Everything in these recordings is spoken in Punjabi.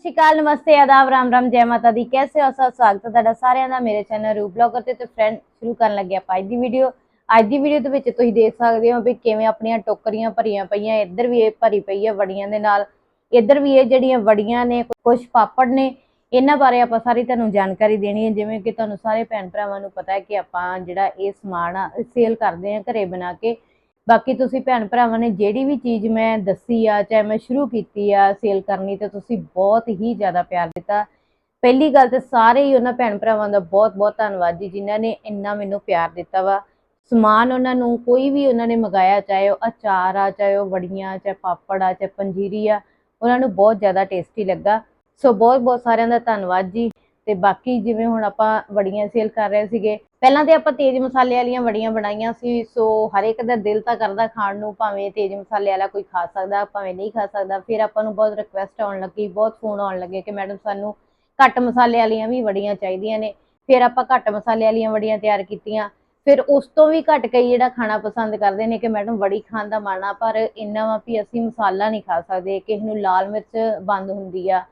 ਸ਼੍ਰੀ ਅਕਾਲ, ਨਮਸਤੇ, ਆਦਾਬ, ਰਾਮ ਰਾਮ, ਜੈ ਮਾਤਾ ਦੀ। ਕੈਸੇ ਹੋ? ਸਭ ਸਵਾਗਤ ਹੈ ਤੁਹਾਡਾ ਸਾਰਿਆਂ ਦਾ ਮੇਰੇ ਚੈਨਲ ਰੂ ਬਲੌਗਰ ਤੇ। ਤੇ ਫਰੈਂਡ ਸ਼ੁਰੂ ਕਰਨ ਲੱਗੇ ਆਪਾਂ ਅੱਜ ਦੀ ਵੀਡੀਓ ਅੱਜ ਦੀ ਵੀਡੀਓ ਦੇ ਵਿੱਚ ਤੁਸੀਂ ਦੇਖ ਸਕਦੇ ਹੋ ਵੀ ਕਿਵੇਂ ਆਪਣੀਆਂ ਟੋਕਰੀਆਂ ਭਰੀਆਂ ਪਈਆਂ, ਇੱਧਰ ਵੀ ਇਹ ਭਰੀ ਪਈ ਹੈ ਵੜੀਆਂ ਦੇ ਨਾਲ। ਇੱਧਰ ਵੀ ਇਹ ਜਿਹੜੀਆਂ ਵੜੀਆਂ ਨੇ ਕੁਝ ਪਾਪੜ ਨੇ, ਇਹਨਾਂ ਬਾਰੇ ਆਪਾਂ ਸਾਰੀ ਤੁਹਾਨੂੰ ਜਾਣਕਾਰੀ ਦੇਣੀ ਹੈ। ਜਿਵੇਂ ਕਿ ਤੁਹਾਨੂੰ ਸਾਰੇ ਭੈਣ ਭਰਾਵਾਂ ਨੂੰ ਪਤਾ ਹੈ ਕਿ ਆਪਾਂ ਜਿਹੜਾ ਇਹ ਸਮਾਨ ਆ ਸੇਲ ਕਰਦੇ ਆ ਘਰੇ ਬਣਾ ਕੇ। ਬਾਕੀ ਤੁਸੀਂ ਭੈਣ ਭਰਾਵਾਂ ਨੇ ਜਿਹੜੀ ਵੀ ਚੀਜ਼ ਮੈਂ ਦੱਸੀ ਆ, ਚਾਹੇ ਮੈਂ ਸ਼ੁਰੂ ਕੀਤੀ ਆ ਸੇਲ ਕਰਨੀ ਤੇ ਤੁਸੀਂ ਬਹੁਤ ਹੀ ਜ਼ਿਆਦਾ ਪਿਆਰ ਦਿੱਤਾ। ਪਹਿਲੀ ਗੱਲ ਤੇ ਸਾਰੇ ਹੀ ਉਹਨਾਂ ਭੈਣ ਭਰਾਵਾਂ ਦਾ ਬਹੁਤ ਬਹੁਤ ਧੰਨਵਾਦ ਜੀ, ਜਿਨ੍ਹਾਂ ਨੇ ਇੰਨਾ ਮੈਨੂੰ ਪਿਆਰ ਦਿੱਤਾ ਵਾ। ਸਮਾਨ ਉਹਨਾਂ ਨੂੰ ਕੋਈ ਵੀ ਉਹਨਾਂ ਨੇ ਮੰਗਾਇਆ, ਚਾਹੇ ਉਹ ਅਚਾਰ ਆ, ਚਾਹੇ ਉਹ ਵੜੀਆਂ, ਚਾਹੇ ਪਾਪੜ ਆ, ਚਾਹੇ ਪੰਜੀਰੀ ਆ, ਉਹਨਾਂ ਨੂੰ ਬਹੁਤ ਜ਼ਿਆਦਾ ਟੇਸਟੀ ਲੱਗਾ। ਸੋ ਬਹੁਤ ਬਹੁਤ ਸਾਰਿਆਂ ਦਾ ਧੰਨਵਾਦ ਜੀ। ਤੇ ਬਾਕੀ ਜਿਵੇਂ ਹੁਣ ਆਪਾਂ ਵੜੀਆਂ ਸੇਲ ਕਰ ਰਹੇ ਸੀਗੇ ਪਹਿਲਾਂ ਤੇ ਆਪਾਂ ਤੇਜ਼ ਮਸਾਲੇ ਵਾਲੀਆਂ ਵੜੀਆਂ ਬਣਾਈਆਂ ਸੀ, ਸੋ ਹਰ ਇੱਕ ਦਾ ਦਿਲ ਤਾਂ ਕਰਦਾ ਖਾਣ ਨੂੰ, ਭਾਵੇਂ ਤੇਜ਼ ਮਸਾਲੇ ਵਾਲਾ ਕੋਈ ਖਾ ਸਕਦਾ, ਭਾਵੇਂ ਨਹੀਂ ਖਾ ਸਕਦਾ। ਫਿਰ ਆਪਾਂ ਨੂੰ ਬਹੁਤ ਰਿਕੁਐਸਟ ਆਉਣ ਲੱਗੀ, ਬਹੁਤ ਫੋਨ ਆਉਣ ਲੱਗੇ ਕਿ ਮੈਡਮ ਸਾਨੂੰ ਘੱਟ ਮਸਾਲੇ ਵਾਲੀਆਂ ਵੀ ਵੜੀਆਂ ਚਾਹੀਦੀਆਂ ਨੇ। ਫਿਰ ਆਪਾਂ ਘੱਟ ਮਸਾਲੇ ਵਾਲੀਆਂ ਵੜੀਆਂ ਤਿਆਰ ਕੀਤੀਆਂ। ਫਿਰ ਉਸ ਤੋਂ ਵੀ ਘੱਟ ਕਈ ਜਿਹੜਾ ਖਾਣਾ ਪਸੰਦ ਕਰਦੇ ਨੇ ਕਿ ਮੈਡਮ ਵੜੀ ਖਾਣ ਦਾ ਮਨ ਆ, ਪਰ ਇੰਨਾ ਵਾ ਵੀ ਅਸੀਂ ਮਸਾਲਾ ਨਹੀਂ ਖਾ ਸਕਦੇ, ਕਿਸੇ ਨੂੰ ਲਾਲ ਮਿਰਚ ਬੰਦ ਹੁੰਦੀ ਆ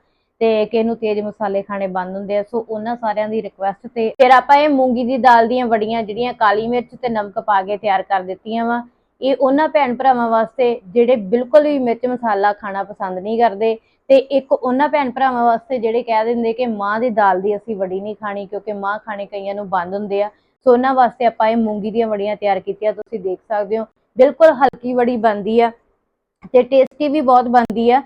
ਤੇ ਕਿਸੇ ਨੂੰ ਤੇਜ਼ ਮਸਾਲੇ ਖਾਣੇ ਬੰਦ ਹੁੰਦੇ ਆ। ਸੋ ਉਹਨਾਂ ਸਾਰਿਆਂ ਦੀ ਰਿਕੁਐਸਟ ਤੇ ਫਿਰ ਆਪਾਂ ਇਹ ਮੂੰਗੀ ਦੀ ਦਾਲ ਦੀਆਂ ਵੜੀਆਂ ਜਿਹੜੀਆਂ ਕਾਲੀ ਮਿਰਚ ਤੇ ਨਮਕ ਪਾ ਕੇ ਤਿਆਰ ਕਰ ਦਿੱਤੀਆਂ ਵਾ। ਇਹ ਉਹਨਾਂ ਭੈਣ ਭਰਾਵਾਂ ਵਾਸਤੇ ਜਿਹੜੇ ਬਿਲਕੁਲ ਵੀ ਮਿਰਚ ਮਸਾਲਾ ਖਾਣਾ ਪਸੰਦ ਨਹੀਂ ਕਰਦੇ ਤੇ ਇੱਕ ਉਹਨਾਂ ਭੈਣ ਭਰਾਵਾਂ ਵਾਸਤੇ ਜਿਹੜੇ ਕਹਿ ਦਿੰਦੇ ਕਿ ਮਾਂ ਦੀ ਦਾਲ ਦੀ ਅਸੀਂ ਵੜੀ ਨਹੀਂ ਖਾਣੀ ਕਿਉਂਕਿ ਮਾਂ ਖਾਣੇ ਕਈਆਂ ਨੂੰ ਬੰਦ ਹੁੰਦੇ ਆ। ਸੋ ਉਹਨਾਂ ਵਾਸਤੇ ਆਪਾਂ ਇਹ ਮੂੰਗੀ ਦੀਆਂ ਵੜੀਆਂ ਤਿਆਰ ਕੀਤੀਆਂ, ਤੁਸੀਂ ਦੇਖ ਸਕਦੇ ਹੋ। ਬਿਲਕੁਲ ਹਲਕੀ ਵੜੀ ਬਣਦੀ ਆ ਤੇ ਟੇਸਟੀ ਵੀ ਬਹੁਤ ਬਣਦੀ ਆ।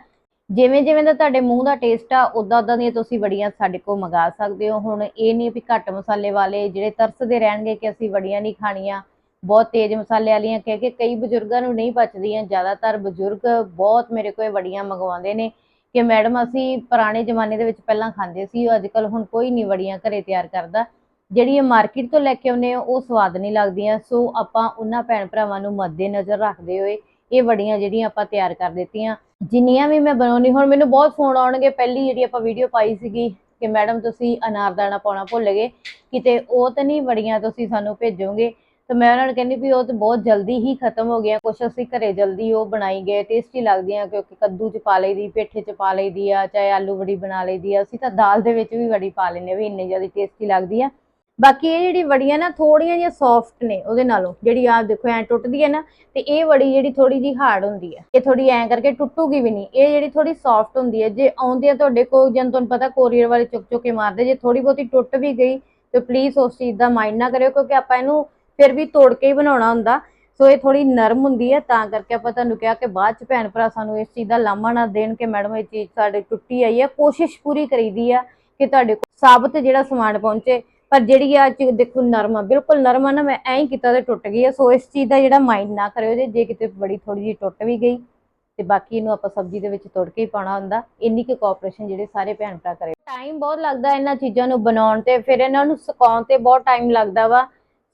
ਜਿਵੇਂ ਜਿਵੇਂ ਦਾ ਤੁਹਾਡੇ ਮੂੰਹ ਦਾ ਟੇਸਟ ਆ ਉਦਾਂ ਉਦਾਂ ਦੀਆਂ ਤੁਸੀਂ ਵੜੀਆਂ ਸਾਡੇ ਕੋਲ ਮੰਗਾ ਸਕਦੇ ਹੋ। ਹੁਣ ਇਹ ਨਹੀਂ ਵੀ ਘੱਟ ਮਸਾਲੇ ਵਾਲੇ ਜਿਹੜੇ ਤਰਸਦੇ ਰਹਿਣਗੇ ਕਿ ਅਸੀਂ ਵੜੀਆਂ ਨਹੀਂ ਖਾਣੀਆਂ, ਬਹੁਤ ਤੇਜ਼ ਮਸਾਲੇ ਵਾਲੀਆਂ, ਕਹਿ ਕੇ ਕਈ ਬਜ਼ੁਰਗਾਂ ਨੂੰ ਨਹੀਂ ਪਚਦੀਆਂ ਜ਼ਿਆਦਾਤਰ ਬਜ਼ੁਰਗ ਬਹੁਤ ਮੇਰੇ ਕੋਲ ਵੜੀਆਂ ਮੰਗਵਾਉਂਦੇ ਨੇ ਕਿ ਮੈਡਮ ਅਸੀਂ ਪੁਰਾਣੇ ਜ਼ਮਾਨੇ ਦੇ ਵਿੱਚ ਪਹਿਲਾਂ ਖਾਂਦੇ ਸੀ ਅੱਜ ਕੱਲ ਹੁਣ ਕੋਈ ਨਹੀਂ ਵੜੀਆਂ ਘਰੇ ਤਿਆਰ ਕਰਦਾ। ਜਿਹੜੀਆਂ ਮਾਰਕੀਟ ਤੋਂ ਲੈ ਕੇ ਆਉਂਦੇ ਆ, ਉਹ ਸਵਾਦ ਨਹੀਂ ਲੱਗਦੀਆਂ। ਸੋ ਆਪਾਂ ਉਹਨਾਂ ਭੈਣ ਭਰਾਵਾਂ ਨੂੰ ਮੱਦੇ ਨਜ਼ਰ ਰੱਖਦੇ ਹੋਏ ਇਹ ਵੜੀਆਂ ਜਿਹੜੀਆਂ ਆਪਾਂ ਤਿਆਰ ਕਰ ਦਿੱਤੀਆਂ। ਜਿੰਨੀਆਂ ਵੀ ਮੈਂ ਬਣਾਉਣੀ ਹੁਣ ਮੈਨੂੰ ਬਹੁਤ ਫੋਨ ਆਉਣਗੇ। ਪਹਿਲੀ ਜਿਹੜੀ ਆਪਾਂ ਵੀਡੀਓ ਪਾਈ ਸੀਗੀ ਕਿ ਮੈਡਮ ਤੁਸੀਂ ਅਨਾਰਦਾਣਾ ਪਾਉਣਾ ਭੁੱਲ ਗਏ, ਕਿਤੇ ਉਹ ਤਾਂ ਨਹੀਂ ਬੜੀਆਂ ਤੁਸੀਂ ਸਾਨੂੰ ਭੇਜੋਗੇ। ਤਾਂ ਮੈਂ ਉਹਨਾਂ ਨੂੰ ਕਹਿੰਦੀ ਵੀ ਉਹ ਤਾਂ ਬਹੁਤ ਜਲਦੀ ਹੀ ਖਤਮ ਹੋ ਗਿਆ ਕੁਛ ਅਸੀਂ ਘਰੇ ਜਲਦੀ ਉਹ ਬਣਾਈ ਗਏ ਟੇਸਟੀ ਲੱਗਦੀਆਂ ਕਿਉਂਕਿ ਕੱਦੂ ਚ ਪਾ ਲਈਦੀ, ਪੇਠੇ ਚ ਪਾ ਲਈਦੀ ਆ, ਚਾਹੇ ਆਲੂ ਬੜੀ ਬਣਾ ਲਈਦੀ ਆ, ਅਸੀਂ ਤਾਂ ਦਾਲ ਦੇ ਵਿੱਚ ਵੀ ਵੜੀ ਪਾ ਲੈਂਦੇ ਆ ਵੀ ਇੰਨੀ ਜ਼ਿਆਦਾ ਟੇਸਟੀ ਲੱਗਦੀ ਆ। ਬਾਕੀ ਇਹ ਜਿਹੜੀ ਵੜੀਆਂ ਨਾ ਥੋੜੀਆਂ ਜਿਹੀਆਂ ਸੌਫਟ ਨੇ ਉਹਦੇ ਨਾਲੋਂ, ਜਿਹੜੀ ਆ ਦੇਖੋ ਐ ਟੁੱਟਦੀ ਹੈ ਨਾ, ਤੇ ਇਹ ਵੜੀ ਜਿਹੜੀ ਥੋੜੀ ਜਿਹੀ ਹਾਰਡ ਹੁੰਦੀ ਹੈ। ਇਹ ਥੋੜੀ ਐਂ ਕਰਕੇ ਟੁੱਟੂਗੀ ਵੀ ਨਹੀਂ। ਇਹ ਜਿਹੜੀ ਥੋੜੀ ਸੌਫਟ ਹੁੰਦੀ ਹੈ, ਜੇ ਆਉਂਦੀ ਹੈ ਤੁਹਾਡੇ ਕੋਲ, ਜਾਂ ਤੁਹਾਨੂੰ ਪਤਾ ਕੋਰੀਅਰ ਵਾਲੇ ਚੁੱਕ ਚੁੱਕ ਕੇ ਮਾਰਦੇ, ਜੇ ਥੋੜੀ ਬਹੁਤੀ ਟੁੱਟ ਵੀ ਗਈ, ਤੇ ਪਲੀਜ਼ ਉਸ ਚੀਜ਼ ਦਾ ਮਾਈਂਡ ਨਾ ਕਰਿਓ, ਕਿਉਂਕਿ ਆਪਾਂ ਇਹਨੂੰ ਫਿਰ ਵੀ ਤੋੜ ਕੇ ਹੀ ਬਣਾਉਣਾ ਹੁੰਦਾ। ਸੋ ਇਹ ਥੋੜੀ ਨਰਮ ਹੁੰਦੀ ਹੈ, ਤਾਂ ਕਰਕੇ ਆਪਾਂ ਤੁਹਾਨੂੰ ਕਿਹਾ ਕਿ ਬਾਅਦ ਚ ਭੈਣ ਭਰਾ ਸਾਨੂੰ ਇਸ ਚੀਜ਼ ਦਾ ਲਾਮਾ ਨਾ ਦੇਣ ਕਿ ਮੈਡਮ ਇਹ ਚੀਜ਼ ਸਾਡੇ ਟੁੱਟੀ ਆਈ ਹੈ। ਕੋਸ਼ਿਸ਼ ਪੂਰੀ ਕਰੀਦੀ ਆ ਕਿ ਤੁਹਾਡੇ ਕੋਲ ਸਾਬਤ ਜਿਹੜਾ ਸਮਾਨ ਪਹੁੰਚੇ। ਪਰ ਜਿਹੜੀ ਆ ਚੀਜ਼ ਦੇਖੋ ਨਰਮ ਆ ਬਿਲਕੁਲ ਨਰਮ ਆ ਨਾ ਮੈਂ ਐਂ ਹੀ ਕੀਤਾ ਤੇ ਟੁੱਟ ਗਈ ਆ। ਸੋ ਇਸ ਚੀਜ਼ ਦਾ ਜਿਹੜਾ ਮਾਈਂਡ ਨਾ ਕਰਿਓ ਜੇ ਜੇ ਕਿਤੇ ਬੜੀ ਥੋੜੀ ਜਿਹੀ ਟੁੱਟ ਵੀ ਗਈ ਤੇ ਬਾਕੀ ਇਹਨੂੰ ਆਪਾਂ ਸਬਜ਼ੀ ਦੇ ਵਿੱਚ ਤੋੜ ਕੇ ਹੀ ਪਾਉਣਾ ਹੁੰਦਾ। ਇੰਨੀ ਕੁ ਕੋਆਪਰੇਸ਼ਨ ਜਿਹੜੇ ਸਾਰੇ ਭੈਣ ਭਰਾ ਕਰੇ। ਟਾਈਮ ਬਹੁਤ ਲੱਗਦਾ ਇਹਨਾਂ ਚੀਜ਼ਾਂ ਨੂੰ ਬਣਾਉਣ ਤੇ, ਫਿਰ ਇਹਨਾਂ ਨੂੰ ਸੁਕਾਉਣ ਤੇ ਬਹੁਤ ਟਾਈਮ ਲੱਗਦਾ ਵਾ।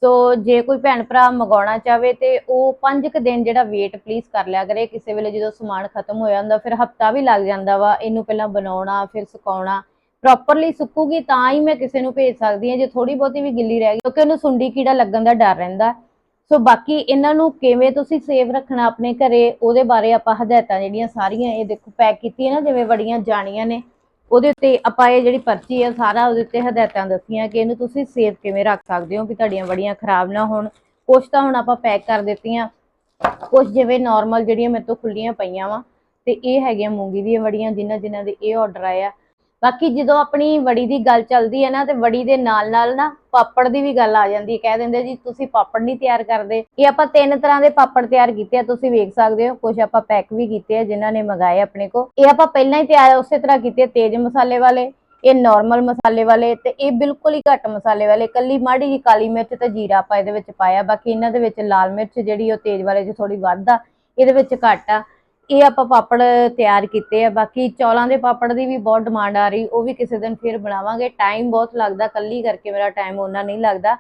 ਸੋ ਜੇ ਕੋਈ ਭੈਣ ਭਰਾ ਮੰਗਾਉਣਾ ਚਾਹਵੇ ਤੇ ਉਹ 5 ਕੁ ਦਿਨ ਜਿਹੜਾ ਵੇਟ ਪਲੀਜ਼ ਕਰ ਲਿਆ ਕਰੇ। ਕਿਸੇ ਵੇਲੇ ਜਦੋਂ ਸਮਾਨ ਖਤਮ ਹੋ ਜਾਂਦਾ ਫਿਰ ਹਫਤਾ ਵੀ ਲੱਗ ਜਾਂਦਾ ਵਾ ਇਹਨੂੰ ਪਹਿਲਾਂ ਬਣਾਉਣਾ, ਫਿਰ ਸੁਕਾਉਣਾ। ਪ੍ਰੋਪਰਲੀ ਸੁੱਕੂਗੀ ਤਾਂ ਹੀ ਮੈਂ ਕਿਸੇ ਨੂੰ ਭੇਜ ਸਕਦੀ ਹਾਂ, ਜੇ ਥੋੜੀ ਬਹੁਤੀ ਵੀ ਗਿੱਲੀ ਰਹਿ ਗਈ, ਕਿਉਂਕਿ ਉਹਨੂੰ ਸੁੰਡੀ ਕੀੜਾ ਲੱਗਣ ਦਾ ਡਰ ਰਹਿੰਦਾ। ਸੋ ਬਾਕੀ ਇਹਨਾਂ ਨੂੰ ਕਿਵੇਂ ਤੁਸੀਂ ਸੇਵ ਰੱਖਣਾ ਆਪਣੇ ਘਰੇ, ਉਹਦੇ ਬਾਰੇ ਆਪਾਂ ਹਦਾਇਤਾਂ ਜਿਹੜੀਆਂ ਸਾਰੀਆਂ ਇਹ ਦੇਖੋ ਪੈਕ ਕੀਤੀਆਂ ਨਾ, ਜਿਵੇਂ ਬੜੀਆਂ ਜਾਣੀਆਂ ਨੇ, ਉਹਦੇ ਉੱਤੇ ਆਪਾਂ ਇਹ ਜਿਹੜੀ ਪਰਚੀ ਆ, ਸਾਰਾ ਉਹਦੇ ਉੱਤੇ ਹਦਾਇਤਾਂ ਦੱਸੀਆਂ ਕਿ ਇਹਨੂੰ ਤੁਸੀਂ ਸੇਵ ਕਿਵੇਂ ਰੱਖ ਸਕਦੇ ਹੋ ਕਿ ਤੁਹਾਡੀਆਂ ਬੜੀਆਂ ਖਰਾਬ ਨਾ ਹੋਣ। ਕੁਛ ਤਾਂ ਹੁਣ ਆਪਾਂ ਪੈਕ ਕਰ ਦਿੱਤੀਆਂ। ਕੁਛ ਜਿਵੇਂ ਨਾਰਮਲ ਜਿਹੜੀਆਂ ਮੇਰੇ ਤੋਂ ਖੁੱਲੀਆਂ ਪਈਆਂ ਵਾ, ਤੇ ਇਹ ਹੈਗੀਆਂ ਮੂੰਗੀ ਦੀਆਂ ਵੜੀਆਂ, ਜਿਨ੍ਹਾਂ ਜਿਨ੍ਹਾਂ ਦੇ ਇਹ ਆਰਡਰ ਆਇਆ ਬਾਕੀ ਜਦੋਂ ਆਪਣੀ ਵੜੀ ਦੀ ਗੱਲ ਚੱਲਦੀ ਹੈ ਨਾ ਤੇ ਵੜੀ ਦੇ ਨਾਲ ਨਾਲ ਨਾ ਪਾਪੜ ਦੀ ਵੀ ਗੱਲ ਆ ਜਾਂਦੀ ਹੈ। ਕਹਿ ਦਿੰਦੇ ਜੀ, ਤੁਸੀਂ ਪਾਪੜ ਨਹੀਂ ਤਿਆਰ ਕਰਦੇ। ਇਹ ਆਪਾਂ ਤਿੰਨ ਤਰ੍ਹਾਂ ਦੇ ਪਾਪੜ ਤਿਆਰ ਕੀਤੇ ਆ, ਤੁਸੀਂ ਵੇਖ ਸਕਦੇ ਹੋ। ਕੁਝ ਆਪਾਂ ਪੈਕ ਵੀ ਕੀਤੇ ਆ, ਜਿਨ੍ਹਾਂ ਨੇ ਮੰਗਾਏ ਆਪਣੇ ਕੋ ਇਹ ਆਪਾਂ ਪਹਿਲਾਂ ਹੀ ਤਿਆਰ ਉਸੇ ਤਰ੍ਹਾਂ ਕੀਤੇ ਤੇਜ਼ ਮਸਾਲੇ ਵਾਲੇ, ਇਹ ਨਾਰਮਲ ਮਸਾਲੇ ਵਾਲੇ ਤੇ ਇਹ ਬਿਲਕੁਲ ਹੀ ਘੱਟ ਮਸਾਲੇ ਵਾਲੇ। ਕੱਲੀ ਮਾੜੀ ਜੀ ਕਾਲੀ ਮਿਰਚ ਤੇ ਜੀਰਾ ਆਪਾਂ ਇਹਦੇ ਵਿੱਚ ਪਾਇਆ। ਬਾਕੀ ਇਹਨਾਂ ਦੇ ਵਿੱਚ ਲਾਲ ਮਿਰਚ ਜਿਹੜੀ ਉਹ ਤੇਜ਼ ਵਾਲੇ 'ਚ ਥੋੜੀ ਵੱਧ ਆ, ਇਹਦੇ ਵਿੱਚ ਘੱਟ ਆ। ਇਹ ਆਪਾਂ ਪਾਪੜ ਤਿਆਰ ਕੀਤੇ ਆ, ਬਾਕੀ ਚੌਲਾਂ ਦੇ ਪਾਪੜ ਦੀ ਵੀ ਬਹੁਤ ਡਿਮਾਂਡ ਆ ਰਹੀ, ਉਹ ਵੀ ਕਿਸੇ ਦਿਨ ਫਿਰ ਬਣਾਵਾਂਗੇ। ਟਾਈਮ ਬਹੁਤ ਲੱਗਦਾ ਕੱਲੀ ਕਰਕੇ ਮੇਰਾ ਟਾਈਮ ਉਹਨਾਂ ਨਹੀਂ ਲੱਗਦਾ।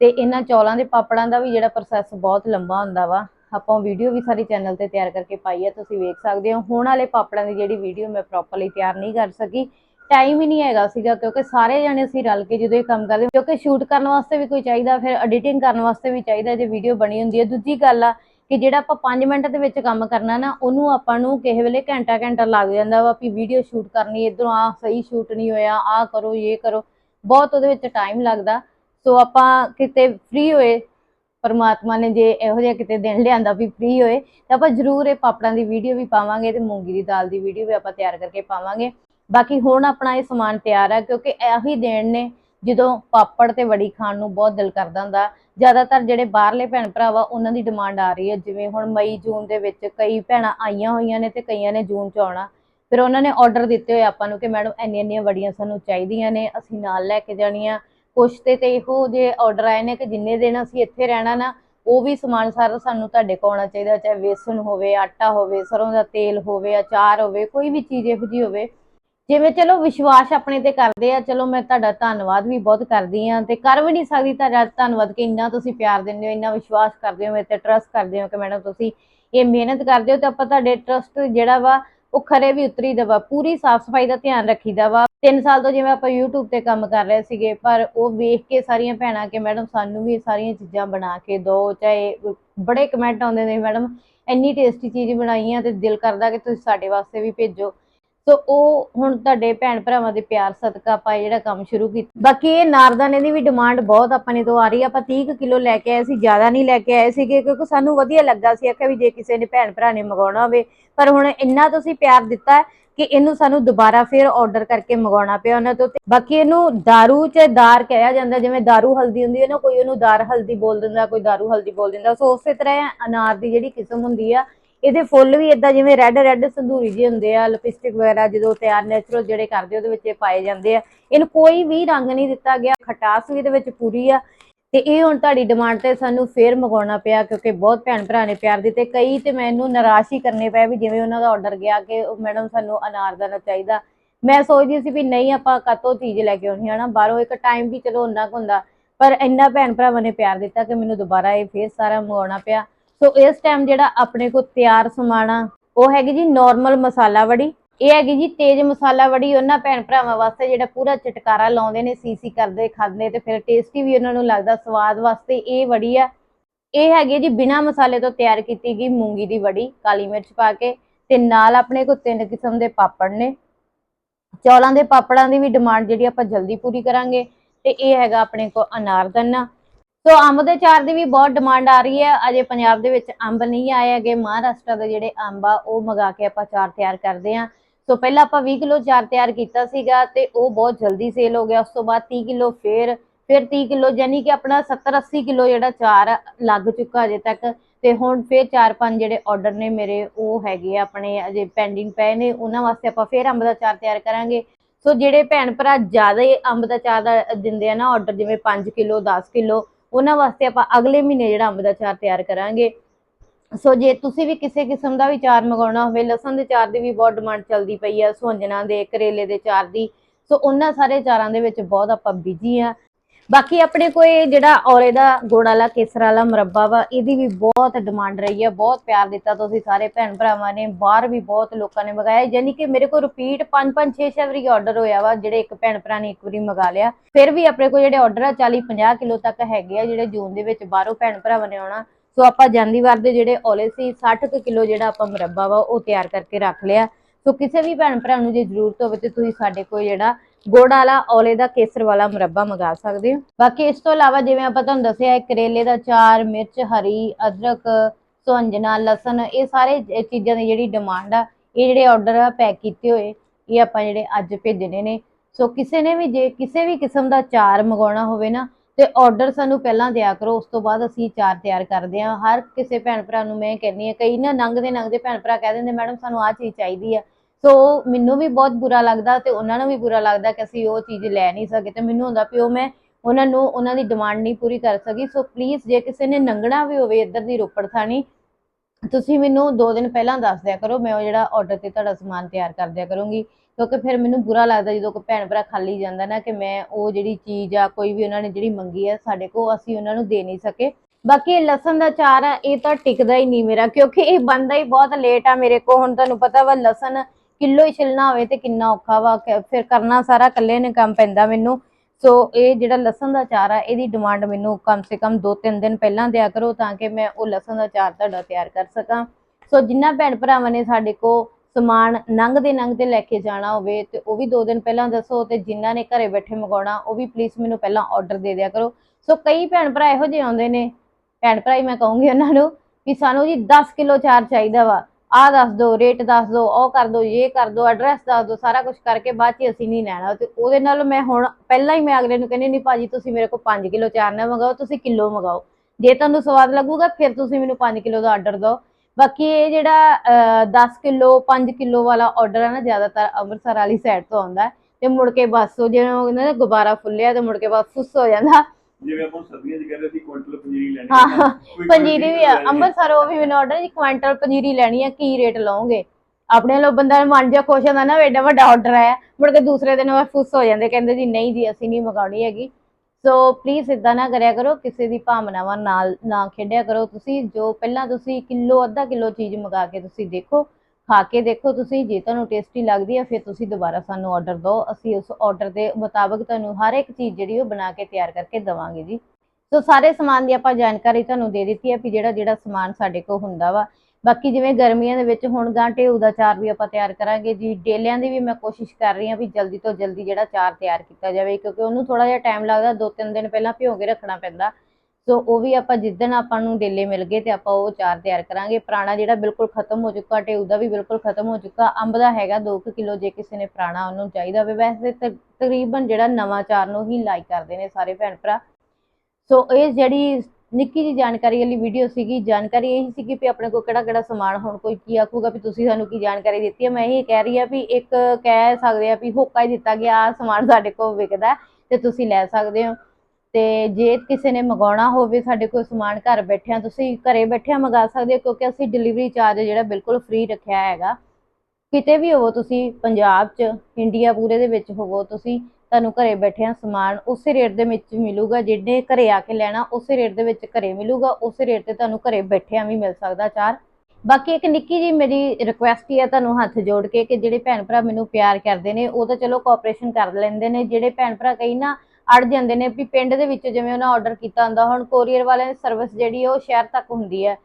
ਤੇ ਇਹਨਾਂ ਚੌਲਾਂ ਦੇ ਪਾਪੜਾਂ ਦਾ ਵੀ ਜਿਹੜਾ ਪ੍ਰੋਸੈਸ ਬਹੁਤ ਲੰਬਾ ਹੁੰਦਾ ਵਾ, ਆਪਾਂ ਵੀਡੀਓ ਵੀ ਸਾਰੀ ਚੈਨਲ ਤੇ ਤਿਆਰ ਕਰਕੇ ਪਾਈ ਆ, ਤੁਸੀਂ ਵੇਖ ਸਕਦੇ ਹੋ। ਹੁਣ ਵਾਲੇ ਪਾਪੜਾਂ ਦੀ ਜਿਹੜੀ ਵੀਡੀਓ ਮੈਂ ਪ੍ਰੋਪਰਲੀ ਤਿਆਰ ਨਹੀਂ ਕਰ ਸਕੀ। ਟਾਈਮ ਹੀ ਨਹੀਂ ਹੈਗਾ ਸੀਗਾ, ਕਿਉਂਕਿ ਸਾਰੇ ਜਣੇ ਅਸੀਂ ਰਲ ਕੇ ਜਦੋਂ ਇਹ ਕੰਮ ਕਰਦੇ, ਕਿਉਂਕਿ ਸ਼ੂਟ ਕਰਨ ਵਾਸਤੇ ਵੀ ਕੋਈ ਚਾਹੀਦਾ, ਫਿਰ ਐਡੀਟਿੰਗ ਕਰਨ ਵਾਸਤੇ ਵੀ ਚਾਹੀਦਾ, ਜੇ ਵੀਡੀਓ ਬਣੀ ਹੁੰਦੀ ਹੈ। ਦੂਜੀ ਗੱਲ ਆ ਕਿ ਜਿਹੜਾ ਆਪਾਂ 5 ਮਿੰਟ ਦੇ ਵਿੱਚ ਕੰਮ ਕਰਨਾ ਨਾ, ਉਹਨੂੰ ਆਪਾਂ ਨੂੰ ਕਿਸੇ ਵੇਲੇ ਘੰਟਾ ਘੰਟਾ ਲੱਗ ਜਾਂਦਾ ਵਾ ਵੀ ਵੀਡੀਓ ਸ਼ੂਟ ਕਰਨੀ, ਇਧਰੋਂ ਆ ਸਹੀ ਸ਼ੂਟ ਨਹੀਂ ਹੋਇਆ ਆ ਕਰੋ, ਇਹ ਕਰੋ। ਬਹੁਤ ਉਹਦੇ ਵਿੱਚ ਟਾਈਮ ਲੱਗਦਾ। ਸੋ ਆਪਾਂ ਕਿਤੇ ਫ੍ਰੀ ਹੋਏ, ਪਰਮਾਤਮਾ ਨੇ ਜੇ ਇਹੋ ਜਿਹਾ ਕਿਤੇ ਦਿਨ ਲਿਆਂਦਾ ਵੀ ਫ੍ਰੀ ਹੋਏ, ਤਾਂ ਆਪਾਂ ਜ਼ਰੂਰ ਇਹ ਪਾਪੜਾਂ ਦੀ ਵੀਡੀਓ ਵੀ ਪਾਵਾਂਗੇ ਤੇ ਮੂੰਗੀ ਦੀ ਦਾਲ ਦੀ ਵੀਡੀਓ ਵੀ ਆਪਾਂ ਤਿਆਰ ਕਰਕੇ ਪਾਵਾਂਗੇ। ਬਾਕੀ ਹੁਣ ਆਪਣਾ ਇਹ ਸਮਾਨ ਤਿਆਰ ਆ, ਕਿਉਂਕਿ ਇਹੀ ਦੇਣ ਨੇ ਜਦੋਂ ਪਾਪੜ ਤੇ ਵੜੀ ਖਾਣ ਨੂੰ ਬਹੁਤ ਦਿਲ ਕਰਦਾ ਹੁੰਦਾ, ਜ਼ਿਆਦਾਤਰ ਜਿਹੜੇ ਬਾਹਰਲੇ ਭੈਣ ਭਰਾ ਵਾ ਉਹਨਾਂ ਦੀ ਡਿਮਾਂਡ ਆ ਰਹੀ ਹੈ। ਜਿਵੇਂ ਹੁਣ ਮਈ, ਜੂਨ ਦੇ ਵਿੱਚ ਕਈ ਭੈਣਾਂ ਆਈਆਂ ਹੋਈਆਂ ਨੇ ਤੇ ਕਈਆਂ ਨੇ ਜੂਨ ਚ ਆਉਣਾ। ਫਿਰ ਉਹਨਾਂ ਨੇ ਆਰਡਰ ਦਿੱਤੇ ਹੋਏ ਆਪਾਂ ਨੂੰ ਕਿ ਮੈਡਮ, ਇੰਨੀਆਂ ਇੰਨੀਆਂ ਵੜੀਆਂ ਸਾਨੂੰ ਚਾਹੀਦੀਆਂ ਨੇ, ਅਸੀਂ ਨਾਲ ਲੈ ਕੇ ਜਾਣੀਆਂ। ਕੁਛ ਤੇ ਤੇ ਇਹੋ ਜਿਹੇ ਆਰਡਰ ਆਏ ਨੇ ਕਿ ਜਿੰਨੇ ਦਿਨ ਅਸੀਂ ਇੱਥੇ ਰਹਿਣਾ ਨਾ, ਉਹ ਵੀ ਸਮਾਨ ਸਾਰਾ ਸਾਨੂੰ ਤੁਹਾਡੇ ਕੋਲ ਆਉਣਾ ਚਾਹੀਦਾ, ਚਾਹੇ ਵੇਸਣ ਹੋਵੇ, ਆਟਾ ਹੋਵੇ, ਸਰੋਂ ਦਾ ਤੇਲ ਹੋਵੇ ਅਚਾਰ ਹੋਵੇ, ਕੋਈ ਵੀ ਚੀਜ਼ ਇਹੋ ਜਿਹੀ ਹੋਵੇ। ਜਿਵੇਂ ਚਲੋ ਵਿਸ਼ਵਾਸ ਆਪਣੇ ਤੇ ਕਰਦੇ ਆ, ਚਲੋ ਮੈਂ ਤੁਹਾਡਾ ਧੰਨਵਾਦ ਵੀ ਬਹੁਤ ਕਰਦੀ ਆ ਤੇ ਕਰ ਵੀ ਨਹੀਂ ਸਕਦੀ ਤੁਹਾਡਾ ਧੰਨਵਾਦ ਕਿ ਇੰਨਾ ਤੁਸੀਂ ਪਿਆਰ ਦਿੰਦੇ ਹੋ, ਇੰਨਾ ਵਿਸ਼ਵਾਸ ਕਰਦੇ ਹੋ, ਮੇਰੇ ਤੇ ਟਰਸਟ ਕਰਦੇ ਹੋ ਕਿ ਮੈਡਮ ਤੁਸੀਂ ਇਹ ਮਿਹਨਤ ਕਰਦੇ ਹੋ ਤੇ ਆਪਾਂ ਤੁਹਾਡੇ ਟਰਸਟ ਜਿਹੜਾ ਵਾ ਉਹ ਖਰੇ ਵੀ ਉਤਰੀ ਦਾ ਵਾ, ਪੂਰੀ ਸਾਫ਼ ਸਫ਼ਾਈ ਦਾ ਧਿਆਨ ਰੱਖੀਦਾ ਵਾ। 3 ਸਾਲ ਤੋਂ ਜਿਵੇਂ ਆਪਾਂ YouTube ਤੇ ਕੰਮ ਕਰ ਰਹੇ ਸੀਗੇ, ਪਰ ਉਹ ਵੇਖ ਕੇ ਸਾਰੀਆਂ ਭੈਣਾਂ ਕਿ ਮੈਡਮ ਸਾਨੂੰ ਵੀ ਇਹ ਸਾਰੀਆਂ ਚੀਜ਼ਾਂ ਬਣਾ ਕੇ ਦਿਓ ਚਾਹੇ ਬੜੇ ਕਮੈਂਟ ਆਉਂਦੇ ਨੇ ਮੈਡਮ ਇੰਨੀ ਟੇਸਟੀ ਚੀਜ਼ ਬਣਾਈ ਆ ਤੇ ਦਿਲ ਕਰਦਾ ਕਿ ਤੁਸੀਂ ਸਾਡੇ ਵਾਸਤੇ ਵੀ ਭੇਜੋ। ਸੋ ਉਹ ਹੁਣ ਤੁਹਾਡੇ ਭੈਣ ਭਰਾਵਾਂ ਦੇ ਪਿਆਰ ਸਦਕਾ ਆਪਾਂ ਇਹ ਜਿਹੜਾ ਕੰਮ ਸ਼ੁਰੂ ਕੀਤਾ ਬਾਕੀ ਇਹ ਨਾਰਦਾਨੇ ਦੀ ਵੀ ਡਿਮਾਂਡ ਬਹੁਤ ਆਪਣੇ ਤੋਂ ਆ ਰਹੀ ਆ ਆਪਾਂ 30 ਕਿਲੋ ਲੈ ਕੇ ਆਏ ਸੀ ਜ਼ਿਆਦਾ ਨਹੀਂ ਲੈ ਕੇ ਆਏ ਸੀਗੇ ਕਿਉਂਕਿ ਸਾਨੂੰ ਵਧੀਆ ਲੱਗਾ ਸੀ ਆਖਿਆ ਵੀ ਜੇ ਕਿਸੇ ਨੇ ਭੈਣ ਭਰਾ ਨੇ ਮੰਗਾਉਣਾ ਹੋਵੇ ਪਰ ਹੁਣ ਇੰਨਾ ਤੁਸੀਂ ਪਿਆਰ ਦਿੱਤਾ ਹੈ ਕਿ ਇਹਨੂੰ ਸਾਨੂੰ ਦੁਬਾਰਾ ਫਿਰ ਆਰਡਰ ਕਰਕੇ ਮੰਗਾਉਣਾ ਪਿਆ ਉਹਨਾਂ ਤੋਂ ਤੇ ਬਾਕੀ ਇਹਨੂੰ दारू ਚ ਦਾਰ ਕਿਹਾ ਜਾਂਦਾ ਜਿਵੇਂ दारू ਹਲਦੀ ਹੁੰਦੀ ਹੈ ਨਾ ਕੋਈ ਉਹਨੂੰ ਦਾਰ ਹਲਦੀ ਬੋਲ ਦਿੰਦਾ ਕੋਈ दारू ਹਲਦੀ ਬੋਲ ਦਿੰਦਾ ਸੋ ਉਸੇ ਤਰ੍ਹਾਂ ਅਨਾਰ ਦੀ ਜਿਹੜੀ ਕਿਸਮ ਹੁੰਦੀ ਆ ਇਹਦੇ ਫੁੱਲ ਵੀ ਇਦਾਂ ਜਿਵੇਂ ਰੈੱਡ ਰੈੱਡ ਸੰਧੂਰੀ ਜਿਹੇ ਹੁੰਦੇ ਆ ਲਿਪਸਟਿਕ ਵਗੈਰਾ ਜਦੋਂ ਤਿਆਰ ਨੇਚਰਲ ਜਿਹੜੇ ਕਰਦੇ ਉਹਦੇ ਵਿੱਚ ਇਹ ਪਾਏ ਜਾਂਦੇ ਆ। ਇਹਨੂੰ ਕੋਈ ਵੀ ਰੰਗ ਨਹੀਂ ਦਿੱਤਾ ਗਿਆ, ਖਟਾਸ ਵੀ ਇਹਦੇ ਵਿੱਚ ਪੂਰੀ ਆ। ਤੇ ਇਹ ਹੁਣ ਤੁਹਾਡੀ ਡਿਮਾਂਡ ਤੇ ਸਾਨੂੰ ਫੇਰ ਮੰਗਾਉਣਾ ਪਿਆ, ਕਿਉਂਕਿ ਬਹੁਤ ਭੈਣ ਭਰਾ ਨੇ ਪਿਆਰ ਦਿੱਤੇ। ਕਈ ਤੇ ਮੈਨੂੰ ਨਿਰਾਸ਼ ਹੀ ਕਰਨੇ ਪਏ ਵੀ ਜਿਵੇਂ ਉਹਨਾਂ ਦਾ ਆਰਡਰ ਗਿਆ ਕਿ ਮੈਡਮ ਸਾਨੂੰ ਅਨਾਰ ਦਾ ਨਾ ਚਾਹੀਦਾ। ਮੈਂ ਸੋਚਦੀ ਸੀ ਵੀ ਨਹੀਂ, ਆਪਾਂ ਕਾਤੋਂ ਚੀਜ਼ ਲੈ ਕੇ ਆਉਣੀ ਹੈ ਨਾ ਬਾਹਰੋਂ ਇੱਕ ਟਾਈਮ ਵੀ ਚਲੋ ਉਨਾ ਕੁ ਹੁੰਦਾ, ਪਰ ਇੰਨਾ ਭੈਣ ਭਰਾਵਾਂ ਨੇ ਪਿਆਰ ਦਿੱਤਾ ਕਿ ਮੈਨੂੰ ਦੁਬਾਰਾ ਇਹ ਫੇਰ ਸਾਰਾ ਮੰਗਾਉਣਾ ਪਿਆ। ਸੋ ਇਸ ਟਾਈਮ ਜਿਹੜਾ ਆਪਣੇ ਕੋਲ ਤਿਆਰ ਸਮਾਣਾ ਉਹ ਹੈਗੀ ਜੀ ਨਾਰਮਲ ਮਸਾਲਾ ਵੜੀ। ਇਹ ਹੈਗੀ ਜੀ ਤੇਜ਼ ਮਸਾਲਾ ਵੜੀ, ਉਹਨਾਂ ਭੈਣ ਭਰਾਵਾਂ ਵਾਸਤੇ ਜਿਹੜਾ ਪੂਰਾ ਚਟਕਾਰਾ ਲਾਉਂਦੇ ਨੇ, ਸੀਸੀ ਕਰਦੇ, ਖਾਂਦੇ ਤੇ ਫਿਰ ਟੇਸਟੀ ਵੀ ਉਹਨਾਂ ਨੂੰ ਲੱਗਦਾ ਸਵਾਦ ਵਾਸਤੇ ਇਹ ਵੜੀ ਆ। ਇਹ ਹੈਗੀ ਜੀ ਬਿਨਾ ਮਸਾਲੇ ਤੋਂ ਤਿਆਰ ਕੀਤੀ ਗਈ ਮੂੰਗੀ ਦੀ ਵੜੀ, ਕਾਲੀ ਮਿਰਚ ਪਾ ਕੇ ਤੇ ਨਾਲ ਆਪਣੇ ਕੋਲ ਤਿੰਨ ਕਿਸਮ ਦੇ ਪਾਪੜ ਨੇ। ਚੌਲਾਂ ਦੇ ਪਾਪੜਾਂ ਦੀ ਵੀ ਡਿਮਾਂਡ ਜਿਹੜੀ ਆਪਾਂ ਜਲਦੀ ਪੂਰੀ ਕਰਾਂਗੇ ਤੇ ਇਹ ਹੈਗਾ ਆਪਣੇ ਕੋਲ ਅਨਾਰਦਾਨਾ ਸੋ ਅੰਬ ਦੇ ਚਾਰ ਦੀ ਵੀ ਬਹੁਤ ਡਿਮਾਂਡ ਆ ਰਹੀ ਹੈ। ਅਜੇ ਪੰਜਾਬ ਦੇ ਵਿੱਚ ਅੰਬ ਨਹੀਂ ਆਏ ਹੈਗੇ। ਮਹਾਰਾਸ਼ਟਰ ਦੇ ਜਿਹੜੇ ਅੰਬ ਆ, ਉਹ ਮੰਗਾ ਕੇ ਆਪਾਂ ਚਾਰ ਤਿਆਰ ਕਰਦੇ ਆ ਸੋ ਪਹਿਲਾਂ ਆਪਾਂ 20 ਕਿਲੋ ਚਾਰ ਤਿਆਰ ਕੀਤਾ ਸੀਗਾ ਤੇ ਉਹ ਬਹੁਤ ਜਲਦੀ ਸੇਲ ਹੋ ਗਿਆ। ਉਸ ਤੋਂ ਬਾਅਦ 30 ਕਿਲੋ ਫੇਰ, ਫਿਰ 30 ਕਿਲੋ ਯਾਨੀ ਕਿ ਆਪਣਾ 70 80 ਕਿਲੋ ਜਿਹੜਾ ਚਾਰ ਲੱਗ ਚੁੱਕਾ ਅਜੇ ਤੱਕ। ਤੇ ਹੁਣ ਫਿਰ ਚਾਰ ਪੰਜ ਜਿਹੜੇ ਆਰਡਰ ਨੇ ਮੇਰੇ, ਉਹ ਹੈਗੇ ਆ ਆਪਣੇ, ਅਜੇ ਪੈਂਡਿੰਗ ਪਏ ਨੇ। ਉਹਨਾਂ ਵਾਸਤੇ ਆਪਾਂ ਫਿਰ ਅੰਬ ਦਾ ਚਾਰ ਤਿਆਰ ਕਰਾਂਗੇ। ਸੋ ਜਿਹੜੇ ਭੈਣ ਭਰਾ ਜ਼ਿਆਦਾ ਅੰਬ ਦਾ ਚਾਰ ਦਾ ਦਿੰਦੇ ਆ ਨਾ ਆਰਡਰ ਜਿਵੇਂ 5 ਕਿਲੋ 10 ਕਿਲੋ ਉਹਨਾਂ ਵਾਸਤੇ ਆਪਾਂ ਅਗਲੇ ਮਹੀਨੇ ਜਿਹੜਾ ਅੰਬ ਦਾ ਚਾਰ ਤਿਆਰ ਕਰਾਂਗੇ। ਸੋ ਜੇ ਤੁਸੀਂ ਵੀ ਕਿਸੇ ਕਿਸਮ ਦਾ ਵੀ ਚਾਰ ਮੰਗਾਉਣਾ ਹੋਵੇ, ਲਸਣ ਦੇ ਚਾਰ ਦੀ ਵੀ ਬਹੁਤ ਡਿਮਾਂਡ ਚੱਲਦੀ ਪਈ ਆ ਸੁਹੰਜਣਾ ਦੇ, ਕਰੇਲੇ ਦੇ ਚਾਰ ਦੀ। ਸੋ ਉਹਨਾਂ ਸਾਰੇ ਚਾਰਾਂ ਦੇ ਵਿੱਚ ਬਹੁਤ ਆਪਾਂ ਬਿਜ਼ੀ ਆ। ਬਾਕੀ ਆਪਣੇ ਕੋਈ ਜਿਹੜਾ ਔਲੇ ਦਾ ਗੁੜ ਵਾਲਾ, ਕੇਸਰ ਵਾਲਾ ਮੁਰੱਬਾ ਵਾ, ਇਹਦੀ ਵੀ ਬਹੁਤ ਡਿਮਾਂਡ ਰਹੀ ਹੈ ਬਹੁਤ ਪਿਆਰ ਦਿੱਤਾ ਤੁਸੀਂ ਸਾਰੇ ਭੈਣ ਭਰਾਵਾਂ ਨੇ, ਬਾਹਰ ਵੀ ਬਹੁਤ ਲੋਕਾਂ ਨੇ ਮੰਗਾਇਆ, ਯਾਨੀ ਕਿ ਮੇਰੇ ਕੋਲ ਰਿਪੀਟ 5 5 6 6 ਵਾਰੀ ਆਰਡਰ ਹੋਇਆ ਵਾ, ਜਿਹੜੇ ਇੱਕ ਭੈਣ ਭਰਾ ਨੇ ਇੱਕ ਵਾਰੀ ਮੰਗਾ ਲਿਆ। ਫਿਰ ਵੀ ਆਪਣੇ ਕੋਲ ਜਿਹੜੇ ਆਰਡਰ ਆ 40 50 ਕਿਲੋ ਤੱਕ ਹੈਗੇ ਆ, ਜਿਹੜੇ ਜੂਨ ਦੇ ਵਿੱਚ ਬਾਹਰੋਂ ਭੈਣ ਭਰਾਵਾਂ ਨੇ ਆਉਣਾ। ਸੋ ਆਪਾਂ ਜਾਂਦੀ ਵਾਰ ਦੇ ਜਿਹੜੇ ਔਲੇ ਸੀ 60 ਕਿਲੋ ਜਿਹੜਾ ਆਪਾਂ ਮੁਰੱਬਾ ਵਾ, ਉਹ ਤਿਆਰ ਕਰਕੇ ਰੱਖ ਲਿਆ। ਸੋ ਕਿਸੇ ਵੀ ਭੈਣ ਭਰਾ ਨੂੰ ਜੇ ਜ਼ਰੂਰਤ ਹੋਵੇ ਤੇ ਤੁਸੀਂ ਸਾਡੇ ਕੋਲ ਜਿਹੜਾ ਗੁੜ ਵਾਲਾ ਔਲੇ ਦਾ ਕੇਸਰ ਵਾਲਾ ਮੁਰੱਬਾ ਮੰਗਾ ਸਕਦੇ ਹੋ। ਬਾਕੀ ਇਸ ਤੋਂ ਇਲਾਵਾ ਜਿਵੇਂ ਆਪਾਂ ਤੁਹਾਨੂੰ ਦੱਸਿਆ ਹੈ ਕਰੇਲੇ ਦਾ ਚਾਰ ਮਿਰਚ, ਹਰੀ, ਅਦਰਕ, ਸੁਹੰਜਣਾ, ਲਸਣ, ਇਹ ਸਾਰੇ ਚੀਜ਼ਾਂ ਦੀ ਜਿਹੜੀ ਡਿਮਾਂਡ ਆ, ਇਹ ਜਿਹੜੇ ਆਰਡਰ ਆ ਪੈਕ ਕੀਤੇ ਹੋਏ, ਇਹ ਆਪਾਂ ਜਿਹੜੇ ਅੱਜ ਭੇਜਣੇ ਨੇ। ਸੋ ਕਿਸੇ ਨੇ ਵੀ ਜੇ ਕਿਸੇ ਵੀ ਕਿਸਮ ਦਾ ਚਾਰ ਮੰਗਾਉਣਾ ਹੋਵੇ ਨਾ, ਤੇ ਆਰਡਰ ਸਾਨੂੰ ਪਹਿਲਾਂ ਦਿਆ ਕਰੋ, ਉਸ ਤੋਂ ਬਾਅਦ ਅਸੀਂ ਚਾਰ ਤਿਆਰ ਕਰਦੇ ਹਾਂ। ਹਰ ਕਿਸੇ ਭੈਣ ਭਰਾ ਨੂੰ ਮੈਂ ਕਹਿੰਦੀ ਹਾਂ, ਕਈ ਨਾ ਨੰਗਦੇ ਨੰਗਦੇ ਭੈਣ ਭਰਾ ਕਹਿ ਦਿੰਦੇ, ਮੈਡਮ, ਸਾਨੂੰ ਆਹ ਚੀਜ਼ ਚਾਹੀਦੀ ਆ। ਸੋ ਮੈਨੂੰ ਵੀ ਬਹੁਤ ਬੁਰਾ ਲੱਗਦਾ ਤੇ ਉਹਨਾਂ ਨੂੰ ਵੀ ਬੁਰਾ ਲੱਗਦਾ ਕਿ ਅਸੀਂ ਉਹ ਚੀਜ਼ ਲੈ ਨਹੀਂ ਸਕੇ ਤੇ ਮੈਨੂੰ ਹੁੰਦਾ ਵੀ ਉਹ ਮੈਂ ਉਹਨਾਂ ਨੂੰ, ਉਹਨਾਂ ਦੀ ਡਿਮਾਂਡ ਨਹੀਂ ਪੂਰੀ ਕਰ ਸਕੀ। ਸੋ ਪਲੀਜ਼ ਜੇ ਕਿਸੇ ਨੇ ਨੰਗਣਾ ਵੀ ਹੋਵੇ ਇੱਧਰ ਦੀ ਰੋਪੜ ਥਾਣੀ, ਤੁਸੀਂ ਮੈਨੂੰ 2 ਦਿਨ ਪਹਿਲਾਂ ਦੱਸ ਦਿਆ ਕਰੋ, ਮੈਂ ਉਹ ਜਿਹੜਾ ਆਰਡਰ ਤੇ ਤੁਹਾਡਾ ਸਮਾਨ ਤਿਆਰ ਕਰ ਦਿਆ ਕਰੂੰਗੀ। ਕਿਉਂਕਿ ਫਿਰ ਮੈਨੂੰ ਬੁਰਾ ਲੱਗਦਾ ਜਦੋਂ ਕੋਈ ਭੈਣ ਭਰਾ ਖਾਲੀ ਜਾਂਦਾ ਨਾ ਕਿ ਮੈਂ ਉਹ ਜਿਹੜੀ ਚੀਜ਼ ਆ, ਕੋਈ ਵੀ ਉਹਨਾਂ ਨੇ ਜਿਹੜੀ ਮੰਗੀ ਆ, ਸਾਡੇ ਕੋਲ ਅਸੀਂ ਉਹਨਾਂ ਨੂੰ ਦੇ ਨਹੀਂ ਸਕੇ। ਬਾਕੀ ਇਹ ਲਸਣ ਦਾ ਚਾਰ ਆ, ਇਹ ਤਾਂ ਟਿਕਦਾ ਹੀ ਨਹੀਂ ਮੇਰਾ, ਕਿਉਂਕਿ ਇਹ ਬਣਦਾ ਹੀ ਬਹੁਤ ਲੇਟ ਆ ਮੇਰੇ ਕੋਲ। ਹੁਣ ਤੁਹਾਨੂੰ ਪਤਾ ਵਾ ਲਸਣ ਕਿਲੋ ਹੀ ਛਿਲਣਾ ਹੋਵੇ ਤੇ ਕਿੰਨਾ ਔਖਾ ਵਾ, ਕ ਫਿਰ ਕਰਨਾ ਸਾਰਾ ਇਕੱਲੇ ਨੇ ਕੰਮ ਪੈਂਦਾ ਮੈਨੂੰ। ਸੋ ਇਹ ਜਿਹੜਾ ਲਸਣ ਦਾ ਚਾਰ ਆ, ਇਹਦੀ ਡਿਮਾਂਡ ਮੈਨੂੰ ਕਮ ਸੇ ਕਮ 2-3 ਦਿਨ ਪਹਿਲਾਂ ਦਿਆ ਕਰੋ ਤਾਂ ਕਿ ਮੈਂ ਉਹ ਲਸਣ ਦਾ ਚਾਰ ਤੁਹਾਡਾ ਤਿਆਰ ਕਰ ਸਕਾਂ। ਸੋ ਜਿੰਨਾ ਭੈਣ ਭਰਾਵਾਂ ਨੇ ਸਾਡੇ ਕੋ ਸਮਾਨ ਲੰਘਦੇ ਲੰਘਦੇ ਲੈ ਕੇ ਜਾਣਾ ਹੋਵੇ ਤੇ ਉਹ ਵੀ 2 ਦਿਨ ਪਹਿਲਾਂ ਦੱਸੋ ਤੇ ਜਿਨ੍ਹਾਂ ਨੇ ਘਰੇ ਬੈਠੇ ਮੰਗਾਉਣਾ ਉਹ ਵੀ ਪਲੀਜ਼ ਮੈਨੂੰ ਪਹਿਲਾਂ ਆਰਡਰ ਦੇ ਦਿਆ ਕਰੋ। ਸੋ ਕਈ ਭੈਣ ਭਰਾ ਇਹੋ ਜਿਹੇ ਆਉਂਦੇ ਨੇ, ਭੈਣ ਭਰਾ ਹੀ ਮੈਂ ਕਹੂੰਗੀ ਉਹਨਾਂ ਨੂੰ ਵੀ ਸਾਨੂੰ ਜੀ 10 ਕਿਲੋ ਚਾਰ ਚਾਹੀਦਾ ਵਾ। ਆਹ ਦੱਸ ਦਿਓ ਰੇਟ ਦੱਸ ਦਿਓ ਉਹ ਕਰ ਦਿਓ ਇਹ ਕਰ ਦਿਓ ਐਡਰੈਸ ਦੱਸ ਦਿਓ ਸਾਰਾ ਕੁਝ ਕਰਕੇ ਬਾਅਦ ਚ ਅਸੀਂ ਨਹੀਂ ਲੈਣਾ। ਤੇ ਉਹਦੇ ਨਾਲ ਮੈਂ ਹੁਣ ਪਹਿਲਾਂ ਹੀ ਮੈਂ ਅਗਲੇ ਨੂੰ ਕਹਿੰਦੀ ਨਹੀਂ ਭਾਜੀ, ਤੁਸੀਂ ਮੇਰੇ ਕੋਲ 5 ਕਿਲੋ ਚਾਰ ਮੰਗਾਓ, ਤੁਸੀਂ ਕਿਲੋ ਮੰਗਾਓ। ਜੇ ਤੁਹਾਨੂੰ ਸਵਾਦ ਲੱਗੂਗਾ, ਫਿਰ ਤੁਸੀਂ ਮੈਨੂੰ 5 ਕਿਲੋ ਦਾ ਆਰਡਰ ਦਿਓ। ਬਾਕੀ ਇਹ ਜਿਹੜਾ 10 ਕਿਲੋ 5 ਕਿਲੋ ਵਾਲਾ ਆਰਡਰ ਹੈ ਨਾ, ਜ਼ਿਆਦਾਤਰ ਅੰਮ੍ਰਿਤਸਰ ਵਾਲੀ ਸਾਈਡ ਤੋਂ ਆਉਂਦਾ। ਤੇ ਮੁੜ ਕੇ ਬਸ ਉਹ ਜਿਵੇਂ ਉਹ ਕਹਿੰਦੇ ਗੁਬਾਰਾ ਫੁੱਲਿਆ ਤੇ ਮੁੜ ਕੇ ਬਸ ਫੁੱਸ ਹੋ ਜਾਂਦਾ। ਜਿਵੇਂ ਆਪਾਂ ਸਰਦੀਆਂ 'ਚ ਕਹਿੰਦੇ ਸੀ, ਕੁਇੰਟਲ ਪੰਜੀਰੀ ਲੈਣੀ ਹਾਂ, ਪੰਜੀਰੀ ਵੀ ਆ। ਅੰਮ੍ਰਿਤਸਰ ਉਹ ਵੀ ਮੈਨੂੰ ਆਰਡਰ ਜੀ ਕੁਆਂਟਲ ਪੰਜੀਰੀ ਲੈਣੀ ਆ ਕੀ ਰੇਟ ਲਾਓਗੇ? ਆਪਣੇ ਲੋ ਬੰਦਾ ਮਨ ਜਾ ਖੁਸ਼ ਹੁੰਦਾ ਨਾ ਐਡਾ ਵੱਡਾ ਆਰਡਰ ਆਇਆ ਮੁੜ ਕੇ ਦੂਸਰੇ ਦਿਨ ਉਹ ਫੁੱਸ ਹੋ ਜਾਂਦੇ ਕਹਿੰਦੇ ਜੀ ਨਹੀਂ ਜੀ ਅਸੀਂ ਨਹੀਂ ਮੰਗਾਉਣੀ ਹੈਗੀ। ਸੋ ਪਲੀਜ਼ ਇਦਾਂ ਨਾ ਕਰਿਆ ਕਰੋ ਕਿਸੇ ਦੀ ਭਾਵਨਾਵਾਂ ਨਾਲ ਨਾ ਖੇਡਿਆ ਕਰੋ ਤੁਸੀਂ ਜੋ ਪਹਿਲਾਂ ਤੁਸੀਂ ਕਿਲੋ ਅੱਧਾ ਕਿਲੋ ਚੀਜ਼ ਮੰਗਾ ਕੇ ਤੁਸੀਂ ਦੇਖੋ ਖਾ ਕੇ ਦੇਖੋ ਤੁਸੀਂ ਜੇ ਤੁਹਾਨੂੰ ਟੇਸਟੀ ਲੱਗਦੀ ਹੈ ਫਿਰ ਤੁਸੀਂ ਦੁਬਾਰਾ ਸਾਨੂੰ ਆਰਡਰ ਦਿਓ। ਅਸੀਂ ਉਸ ਆਰਡਰ ਦੇ ਮੁਤਾਬਕ ਤੁਹਾਨੂੰ ਹਰ ਇੱਕ ਚੀਜ਼ ਜਿਹੜੀ ਉਹ ਬਣਾ ਕੇ ਤਿਆਰ ਕਰਕੇ ਦੇਵਾਂਗੇ ਜੀ। ਸੋ ਸਾਰੇ ਸਮਾਨ ਦੀ ਆਪਾਂ ਜਾਣਕਾਰੀ ਤੁਹਾਨੂੰ ਦੇ ਦਿੱਤੀ ਹੈ ਵੀ ਜਿਹੜਾ ਜਿਹੜਾ ਸਮਾਨ ਸਾਡੇ ਕੋਲ ਹੁੰਦਾ ਵਾ। ਬਾਕੀ ਜਿਵੇਂ ਗਰਮੀਆਂ ਦੇ ਵਿੱਚ ਹੁਣ ਗਾਂ ਢੇਊ ਦਾ ਚਾਰ ਵੀ ਆਪਾਂ ਤਿਆਰ ਕਰਾਂਗੇ ਜੀ। ਡੇਲਿਆਂ ਦੀ ਵੀ ਮੈਂ ਕੋਸ਼ਿਸ਼ ਕਰ ਰਹੀ ਹਾਂ ਵੀ ਜਲਦੀ ਤੋਂ ਜਲਦੀ ਜਿਹੜਾ ਚਾਰ ਤਿਆਰ ਕੀਤਾ ਜਾਵੇ ਕਿਉਂਕਿ ਉਹਨੂੰ ਥੋੜਾ ਜਿਹਾ ਟਾਈਮ ਲੱਗਦਾ, ਦੋ ਤਿੰਨ ਦਿਨ ਪਹਿਲਾਂ ਭਿਓ ਕੇ ਰੱਖਣਾ ਪੈਂਦਾ। ਸੋ ਉਹ ਵੀ ਆਪਾਂ ਜਿੱਦਣ ਆਪਾਂ ਨੂੰ ਡੇਲੇ ਮਿਲ ਗਏ ਤੇ ਆਪਾਂ ਉਹ ਚਾਰ ਤਿਆਰ ਕਰਾਂਗੇ। ਪੁਰਾਣਾ ਜਿਹੜਾ ਬਿਲਕੁਲ ਖਤਮ ਹੋ ਚੁੱਕਾ ਢੇਊ ਦਾ ਵੀ ਬਿਲਕੁਲ ਖਤਮ ਹੋ ਚੁੱਕਾ, ਅੰਬ ਦਾ ਹੈਗਾ 2 ਕਿਲੋ ਜੇ ਕਿਸੇ ਨੇ ਪੁਰਾਣਾ ਉਹਨੂੰ ਚਾਹੀਦਾ ਹੋਵੇ। ਵੈਸੇ ਤਕ- ਤਕਰੀਬਨ ਜਿਹੜਾ ਨਵਾਂ ਚਾਰ ਨੂੰ ਹੀ ਲਾਈਕ ਕਰਦੇ ਨੇ ਸਾਰੇ ਭੈਣ ਭਰਾ। ਸੋ ਇਹ ਜਿਹੜੀ ਨਿੱਕੀ ਜੀ ਜਾਣਕਾਰੀ ਵਾਲੀ ਵੀਡੀਓ ਸੀਗੀ, ਜਾਣਕਾਰੀ ਇਹ ਸੀਗੀ ਵੀ ਆਪਣੇ ਕੋਲ ਕਿਹੜਾ ਕਿਹੜਾ ਸਮਾਨ ਹੁਣ ਕੋਈ ਕੀ ਆਖੂਗਾ ਵੀ ਤੁਸੀਂ ਸਾਨੂੰ ਕੀ ਜਾਣਕਾਰੀ ਦਿੱਤੀ ਹੈ। ਮੈਂ ਇਹ ਕਹਿ ਰਹੀ ਆ ਵੀ ਇੱਕ ਕਹਿ ਸਕਦੇ ਆ ਵੀ ਹੋਕਾ ਹੀ ਦਿੱਤਾ ਗਿਆ, ਆਹ ਸਮਾਨ ਸਾਡੇ ਕੋਲ ਵਿਕਦਾ ਹੈ ਤੇ ਤੁਸੀਂ ਲੈ ਸਕਦੇ ਹੋ। ਤੇ ਜੇ ਕਿਸੇ ਨੇ ਮੰਗਾਉਣਾ ਹੋਵੇ ਸਾਡੇ ਕੋਲ ਸਮਾਨ ਘਰ ਬੈਠਿਆਂ, ਤੁਸੀਂ ਘਰੇ ਬੈਠਿਆਂ ਮੰਗਾ ਸਕਦੇ ਹੋ ਕਿਉਂਕਿ ਅਸੀਂ ਡਿਲੀਵਰੀ ਚਾਰਜ ਜਿਹੜਾ ਬਿਲਕੁਲ ਫ੍ਰੀ ਰੱਖਿਆ ਹੈਗਾ। ਕਿਤੇ ਵੀ ਹੋਵੋ ਤੁਸੀਂ, ਪੰਜਾਬ 'ਚ ਇੰਡੀਆ ਪੂਰੇ ਦੇ ਵਿੱਚ ਹੋਵੋ ਤੁਸੀਂ ਤੁਹਾਨੂੰ ਘਰੇ ਬੈਠਿਆਂ ਸਮਾਨ ਉਸੇ ਰੇਟ ਦੇ ਵਿੱਚ ਮਿਲੂਗਾ ਜਿਹੜੇ ਘਰੇ ਆ ਕੇ ਲੈਣਾ ਉਸੇ ਰੇਟ ਦੇ ਵਿੱਚ ਘਰੇ ਮਿਲੂਗਾ, ਉਸੇ ਰੇਟ ਤੇ ਤੁਹਾਨੂੰ ਘਰੇ ਬੈਠਿਆਂ ਵੀ ਮਿਲ ਸਕਦਾ ਚਾਰ। ਬਾਕੀ ਇੱਕ ਨਿੱਕੀ ਜੀ ਮੇਰੀ ਰਿਕੁਐਸਟ ਹੀ ਹੈ ਤੁਹਾਨੂੰ ਹੱਥ ਜੋੜ ਕੇ ਕਿ ਜਿਹੜੇ ਭੈਣ ਭਰਾ ਮੈਨੂੰ ਪਿਆਰ ਕਰਦੇ ਨੇ, ਉਹ ਤਾਂ ਚਲੋ ਕੋਆਪਰੇਸ਼ਨ ਕਰ ਲੈਂਦੇ ਨੇ। ਜਿਹੜੇ ਭੈਣ ਭਰਾ ਕਈ ਨਾ ਅੜ ਜਾਂਦੇ ਨੇ ਵੀ ਪਿੰਡ ਦੇ ਵਿੱਚ ਜਿਵੇਂ ਉਹਨਾਂ ਆਰਡਰ ਕੀਤਾ ਹੁੰਦਾ, ਹੁਣ ਕੋਰੀਅਰ ਵਾਲਿਆਂ ਦੀ ਸਰਵਿਸ ਜਿਹੜੀ ਹੈ ਉਹ ਸ਼ਹਿਰ ਤੱਕ ਹੁੰਦੀ ਹੈ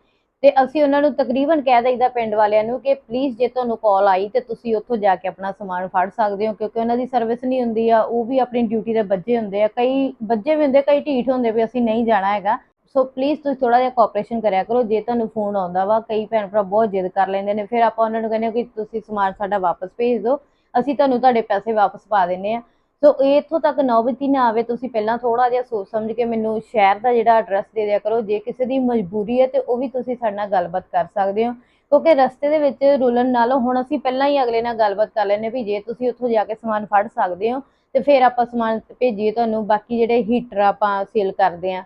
ਤੇ ਅਸੀਂ ਉਹਨਾਂ ਨੂੰ ਤਕਰੀਬਨ ਕਹਿ ਦਈਦਾ ਪਿੰਡ ਵਾਲਿਆਂ ਨੂੰ ਕਿ ਪਲੀਜ਼ ਜੇ ਤੁਹਾਨੂੰ ਕਾਲ ਆਈ ਤੇ ਤੁਸੀਂ ਉੱਥੋਂ ਜਾ ਕੇ ਆਪਣਾ ਸਮਾਨ ਫੜ ਸਕਦੇ ਹੋ, ਕਿਉਂਕਿ ਉਹਨਾਂ ਦੀ ਸਰਵਿਸ ਨਹੀਂ ਹੁੰਦੀ ਆ, ਉਹ ਵੀ ਆਪਣੀ ਡਿਊਟੀ ਦੇ ਬੱਜੇ ਹੁੰਦੇ ਆ। ਕਈ ਬੱਜੇ ਵੀ ਹੁੰਦੇ, ਕਈ ਢੀਠ ਹੁੰਦੇ ਵੀ ਅਸੀਂ ਨਹੀਂ ਜਾਣਾ ਹੈਗਾ। ਸੋ ਪਲੀਜ਼ ਤੁਸੀਂ ਥੋੜਾ ਜਿਹਾ ਕੋਆਪਰੇਸ਼ਨ ਕਰਿਆ ਕਰੋ, ਜੇ ਤੁਹਾਨੂੰ ਫੋਨ ਆਉਂਦਾ ਵਾ, ਕਈ ਭੈਣ ਭਰਾ ਬਹੁਤ ਜਿੱਦ ਕਰ ਲੈਂਦੇ ਨੇ, ਫਿਰ ਆਪਾਂ ਉਹਨਾਂ ਨੂੰ ਕਹਿੰਦੇ ਹਾਂ ਕਿ ਤੁਸੀਂ ਸਮਾਨ ਸਾਡਾ ਵਾਪਸ ਭੇਜ ਦਿਓ, ਅਸੀਂ ਤੁਹਾਨੂੰ ਤੁਹਾਡੇ ਪੈਸੇ ਵਾਪਸ ਪਾ ਦਿੰਨੇ ਆ ਸੋ ਇਹ ਇੱਥੋਂ ਤੱਕ ਨੌਬਤੀ ਨਾ ਆਵੇ, ਤੁਸੀਂ ਪਹਿਲਾਂ ਥੋੜਾ ਜਿਹਾ ਸੋਚ ਸਮਝ ਕੇ ਮੈਨੂੰ ਸ਼ਹਿਰ ਦਾ ਜਿਹੜਾ ਐਡਰੈਸ ਦੇ ਦਿਆ ਕਰੋ। ਜੇ ਕਿਸੇ ਦੀ ਮਜਬੂਰੀ ਹੈ ਤੇ ਉਹ ਵੀ ਤੁਸੀਂ ਸਾਡੇ ਨਾਲ ਗੱਲਬਾਤ ਕਰ ਸਕਦੇ ਹੋ। ਕਿਉਂਕਿ ਰਸਤੇ ਦੇ ਵਿੱਚ ਰੁਲਣ ਨਾਲੋਂ ਹੁਣ ਅਸੀਂ ਪਹਿਲਾਂ ਹੀ ਅਗਲੇ ਨਾਲ ਗੱਲਬਾਤ ਕਰ ਲੈਨੇ ਵੀ ਜੇ ਤੁਸੀਂ ਉੱਥੋਂ ਜਾ ਕੇ ਸਮਾਨ ਫੜ ਸਕਦੇ ਹੋ, ਤੇ ਫਿਰ ਆਪਾਂ ਸਮਾਨ ਭੇਜੀਏ ਤੁਹਾਨੂੰ। ਬਾਕੀ ਜਿਹੜੇ ਹੀਟਰ ਆਪਾਂ ਸੇਲ ਕਰਦੇ ਆ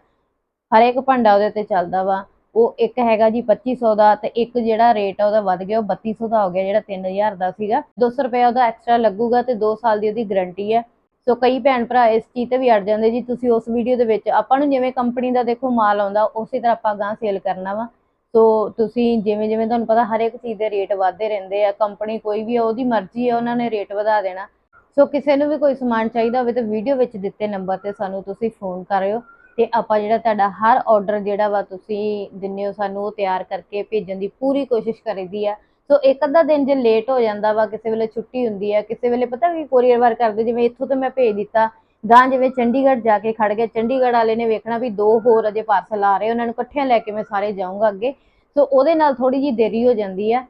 ਹਰੇਕ ਭਾਂਡਾ ਉਹਦੇ ਤੇ ਚੱਲਦਾ ਵਾ। ਉਹ ਇੱਕ ਹੈਗਾ ਜੀ 2500 ਦਾ ਤੇ ਇੱਕ ਜਿਹੜਾ ਰੇਟ ਆ ਉਹਦਾ ਵੱਧ ਗਿਆ। ਉਹ 3200 ਦਾ ਹੋ ਗਿਆ, ਜਿਹੜਾ 3000 ਦਾ ਸੀਗਾ। 200 ਰੁਪਏ ਉਹਦਾ ਐਕਸਟਰਾ ਲੱਗੂਗਾ ਤੇ 2 ਸਾਲ ਦੀ ਉਹਦੀ ਗਾਰੰਟੀ ਹੈ। ਸੋ ਕਈ ਭੈਣ ਭਰਾ ਇਸ ਚੀਜ਼ ਤੇ ਵੀ ਅੜ ਜਾਂਦੇ ਜੀ, ਤੁਸੀਂ ਉਸ ਵੀਡੀਓ ਦੇ ਵਿੱਚ ਆਪਾਂ ਨੂੰ ਜਿਵੇਂ ਕੰਪਨੀ ਦਾ ਦੇਖੋ ਮਾਲ ਆਉਂਦਾ, ਉਸੇ ਤਰ੍ਹਾਂ ਆਪਾਂ ਗਾਂ ਸੇਲ ਕਰਨਾ ਵਾ। ਸੋ ਤੁਸੀਂ ਜਿਵੇਂ ਜਿਵੇਂ ਤੁਹਾਨੂੰ ਪਤਾ ਹਰ ਇੱਕ ਚੀਜ਼ ਦੇ ਰੇਟ ਵਧਦੇ ਰਹਿੰਦੇ ਆ ਕੰਪਨੀ ਕੋਈ ਵੀ ਆ, ਉਹਦੀ ਮਰਜ਼ੀ ਆ, ਉਹਨਾਂ ਨੇ ਰੇਟ ਵਧਾ ਦੇਣਾ। ਸੋ ਕਿਸੇ ਨੂੰ ਵੀ ਕੋਈ ਸਮਾਨ ਚਾਹੀਦਾ ਹੋਵੇ ਤਾਂ ਵੀਡੀਓ ਵਿੱਚ ਦਿੱਤੇ ਨੰਬਰ ਤੇ ਸਾਨੂੰ ਤੁਸੀਂ ਫੋਨ ਕਰਿਓ ਤੇ ਆਪਾਂ ਜਿਹੜਾ ਤੁਹਾਡਾ ਹਰ ਆਰਡਰ ਜਿਹੜਾ ਵਾ ਤੁਸੀਂ ਦਿੰਦੇ ਹੋ, ਸਾਨੂੰ ਉਹ ਤਿਆਰ ਕਰਕੇ ਭੇਜਣ ਦੀ ਪੂਰੀ ਕੋਸ਼ਿਸ਼ ਕਰੀਦੀ ਆ। ਸੋ ਇੱਕ ਅੱਧਾ ਦਿਨ ਜੇ ਲੇਟ ਹੋ ਜਾਂਦਾ ਵਾ, ਕਿਸੇ ਵੇਲੇ ਛੁੱਟੀ ਹੁੰਦੀ ਹੈ ਕਿਸੇ ਵੇਲੇ ਪਤਾ ਕੀ ਕੋਰੀਅਰ ਵਾਰ ਕਰਦੇ, ਜਿਵੇਂ ਇੱਥੋਂ ਤੋਂ ਮੈਂ ਭੇਜ ਦਿੱਤਾ ਗਾਂ ਜਿਵੇਂ ਚੰਡੀਗੜ੍ਹ ਜਾ ਕੇ ਖੜ ਗਏ, ਚੰਡੀਗੜ੍ਹ ਵਾਲੇ ਨੇ ਵੇਖਣਾ ਵੀ ਦੋ ਹੋਰ ਅਜੇ ਪਾਰਸਲ ਆ ਰਹੇ, ਉਹਨਾਂ ਨੂੰ ਇਕੱਠਿਆਂ ਲੈ ਕੇ ਮੈਂ ਸਾਰੇ ਜਾਊਂਗਾ ਅੱਗੇ। ਸੋ ਉਹਦੇ ਨਾਲ ਥੋੜੀ ਜੀ ਦੇਰੀ ਹੋ ਜਾਂਦੀ ਆ।